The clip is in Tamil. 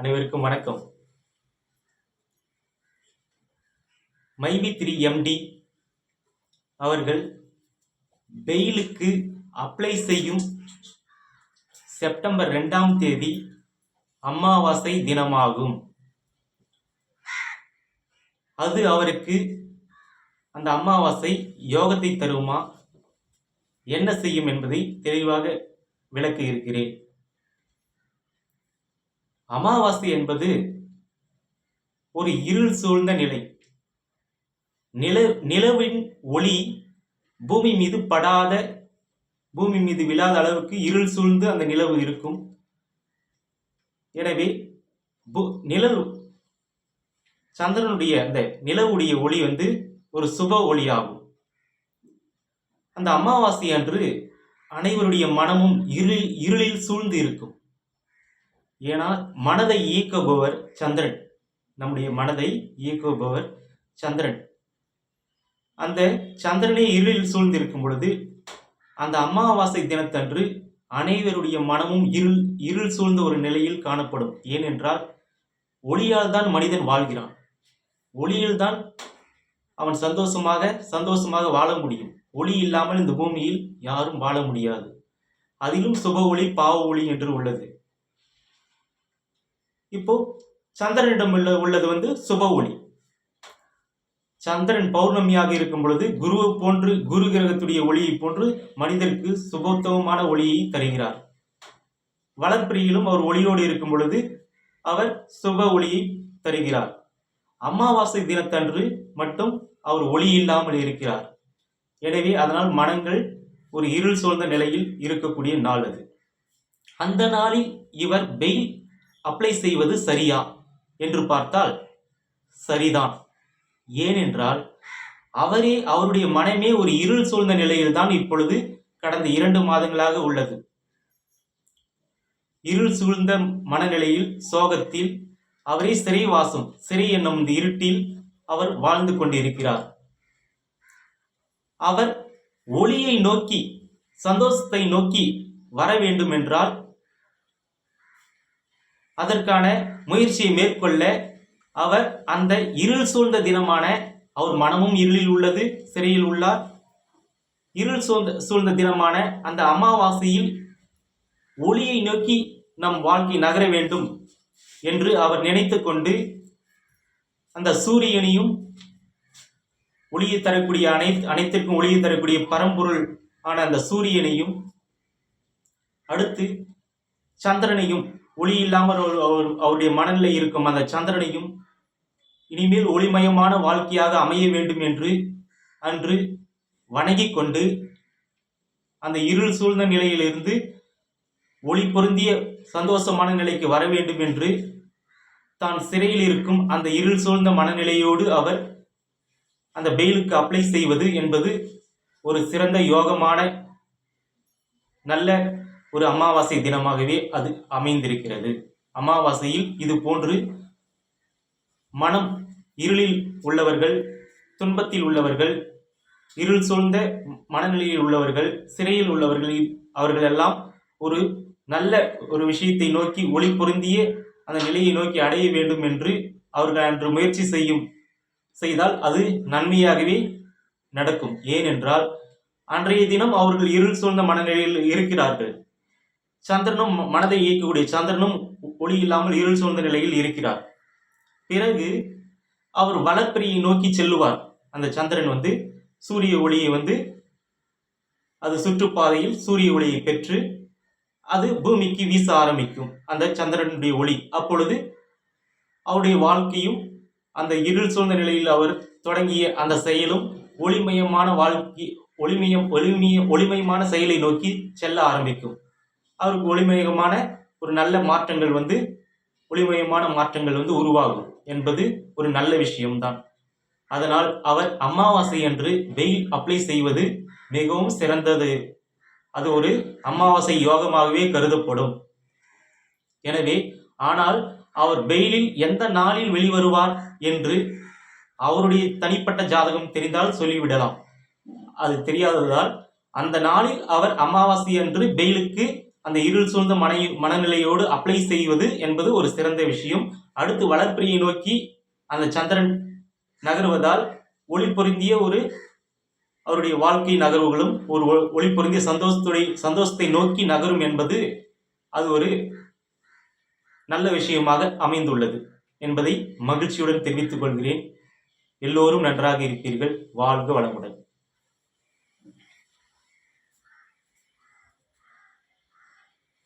அனைவருக்கும் வணக்கம். மைபி த்ரீ எம்டி அவர்கள் பெயிலுக்கு அப்ளை செய்யும் செப்டம்பர் ரெண்டாம் தேதி அமாவாசை தினமாகும். அது அவருக்கு அந்த அமாவாசை யோகத்தை தருமா? என்ன செய்யும் என்பதை தெளிவாக விளக்க இருக்கிறேன் அமாவாசை என்பது ஒரு இருள் சூழ்ந்த நிலை. நில நிலவின் ஒளி பூமி மீது படாத பூமி மீது விழாத அளவுக்கு இருள் சூழ்ந்து அந்த நிலவு இருக்கும். எனவே பு- நிழல் சந்திரனுடைய அந்த நிலவுடைய ஒளி வந்து ஒரு சுப ஒளியாகும். அந்த அமாவாசை அன்று அனைவருடைய மனமும் இருளில் இருளில் சூழ்ந்து இருக்கும். ஏன்னா மனதை ஈக்குபவர் சந்திரன். நம்முடைய மனதை இயக்குபவர் சந்திரன். அந்த சந்திரனை இருளில் சூழ்ந்திருக்கும் பொழுது அந்த அமாவாசை தினத்தன்று அனைவருடைய மனமும் இருள் இருள் சூழ்ந்த ஒரு நிலையில் காணப்படும். ஏனென்றால் ஒளியால் தான் மனிதன் வாழ்கிறான். ஒளியில் தான் அவன் சந்தோஷமாக சந்தோஷமாக வாழ முடியும். ஒளி இல்லாமல் இந்த பூமியில் யாரும் வாழ முடியாது. அதிலும் சுப ஒளி பாவ ஒளி என்று உள்ளது. இப்போ சந்திரனிடம் உள்ள உள்ளது வந்து சுப ஒளி. சந்திரன் பௌர்ணமியாக இருக்கும் பொழுது குரு போன்று குரு கிரகத்துடைய ஒளியை போன்று மனிதருக்கு சுபோத்தவமான ஒளியை தருகிறார். வளர்ப்பிரியிலும் அவர் ஒளியோடு இருக்கும் பொழுது அவர் சுப ஒளியை தருகிறார். அமாவாசை தினத்தன்று மட்டும் அவர் ஒளி இல்லாமல் இருக்கிறார். எனவே அதனால் மனங்கள் ஒரு இருள் சூழ்ந்த நிலையில் இருக்கக்கூடிய நாள் அது. அந்த நாளில் இவர் பெயில் அப்ளை செய்வது சரியா? என்று பார்த்தால் சரிதான். ஏனென்றால் அவரே அவருடைய மனமே ஒரு இருள் சூழ்ந்த நிலையில்தான் இப்பொழுது கடந்த இரண்டு மாதங்களாக உள்ளது. இருள் சூழ்ந்த மனநிலையில் சோகத்தில் அவரே சிறைவாசம் சிறை என்னும் இந்த இருட்டில் அவர் வாழ்ந்து கொண்டிருக்கிறார். அவர் ஒளியை நோக்கி சந்தோஷத்தை நோக்கி வர வேண்டும் என்றால் அதற்கான முயற்சியை மேற்கொள்ள அவர் அந்த இருள் சூழ்ந்த தினமான அவர் மனமும் இருளில் உள்ளது சிறையில் உள்ளார். இருள் சூழ்ந்த சூழ்ந்த தினமான அந்த அமாவாசையில் ஒளியை நோக்கி நம் வாழ்க்கை நகர வேண்டும் என்று அவர் நினைத்து கொண்டு அந்த சூரியனையும் ஒளியை தரக்கூடிய அனை அனைத்திற்கும் ஒளியை தரக்கூடிய பரம்பொருள் ஆன அந்த சூரியனையும் அடுத்து சந்திரனையும் ஒளி இல்லாமல் அவர் அவருடைய மனநிலை இருக்கும் அந்த சந்திரனையும் இனிமேல் ஒளிமயமான வாழ்க்கையாக அமைய வேண்டும் என்று அன்று வணங்கி கொண்டு அந்த இருள் சூழ்ந்த நிலையிலிருந்து ஒளி பொருந்திய சந்தோஷமான நிலைக்கு வர வேண்டும் என்று தான் சிறையில் இருக்கும் அந்த இருள் சூழ்ந்த மனநிலையோடு அவர் அந்த பெயிலுக்கு அப்ளை செய்வது என்பது ஒரு சிறந்த யோகமான நல்ல ஒரு அமாவாசை தினமாகவே அது அமைந்திருக்கிறது. அமாவாசையில் இது போன்று மனம் இருளில் உள்ளவர்கள் துன்பத்தில் உள்ளவர்கள் இருள் சூழ்ந்த மனநிலையில் உள்ளவர்கள் சிறையில் உள்ளவர்கள் அவர்கள் எல்லாம் ஒரு நல்ல ஒரு விஷயத்தை நோக்கி ஒளி பொருந்திய அந்த நிலையை நோக்கி அடைய வேண்டும் என்று அவர்கள் அன்று முயற்சி செய்யும் செய்தால் அது நன்மையாகவே நடக்கும். ஏனென்றால் அன்றைய தினம் அவர்கள் இருள் சூழ்ந்த மனநிலையில் இருக்கிறார்கள். சந்திரனும் ம- மனதை இயக்கக்கூடிய சந்திரனும் ஒளி இல்லாமல் இருள் சூழ்ந்த நிலையில் இருக்கிறார். பிறகு அவர் வளர்ப்பிரியை நோக்கி செல்லுவார். அந்த சந்திரன் வந்து சூரிய ஒளியை வந்து அது சுற்றுப்பாதையில் சூரிய ஒளியை பெற்று அது பூமிக்கு வீச ஆரம்பிக்கும். அந்த சந்திரனுடைய ஒளி. அப்பொழுது அவருடைய வாழ்க்கையும் அந்த இருள் சூழ்ந்த நிலையில் அவர் தொடங்கிய அந்த செயலும் ஒளிமயமான வாழ்க்கை ஒளிமயம் ஒளிமய ஒளிமயமான செயலை நோக்கி செல்ல ஆரம்பிக்கும். அவருக்கு ஒளிமயமான ஒரு நல்ல மாற்றங்கள் வந்து ஒளிமயமான மாற்றங்கள் வந்து உருவாகும் என்பது ஒரு நல்ல விஷயம்தான். அதனால் அவர் அமாவாசை அன்று வெயில் அப்ளை செய்வது மிகவும் சிறந்தது. அது ஒரு அமாவாசை யோகமாகவே கருதப்படும். எனவே ஆனால் அவர் வெயிலில் எந்த நாளில் வெளிவருவார் என்று அவருடைய தனிப்பட்ட ஜாதகம் தெரிந்தால் சொல்லிவிடலாம். அது தெரியாததால் அந்த நாளில் அவர் அமாவாசை அன்று பெயிலுக்கு அந்த இருள் சூழ்ந்த மனை மனநிலையோடு அப்ளை செய்வது என்பது ஒரு சிறந்த விஷயம். அடுத்து வளர்ப்பிரியை நோக்கி அந்த சந்திரன் நகருவதால் ஒளி பொருந்திய ஒரு அவருடைய வாழ்க்கை நகர்வுகளும் ஒரு ஒளி பொருந்திய சந்தோஷத்துடைய சந்தோஷத்தை நோக்கி நகரும் என்பது அது ஒரு நல்ல விஷயமாக அமைந்துள்ளது என்பதை மகிழ்ச்சியுடன் தெரிவித்துக் கொள்கிறேன். எல்லோரும் நன்றாக இருப்பீர்கள். வாழ்க வளமுடன்.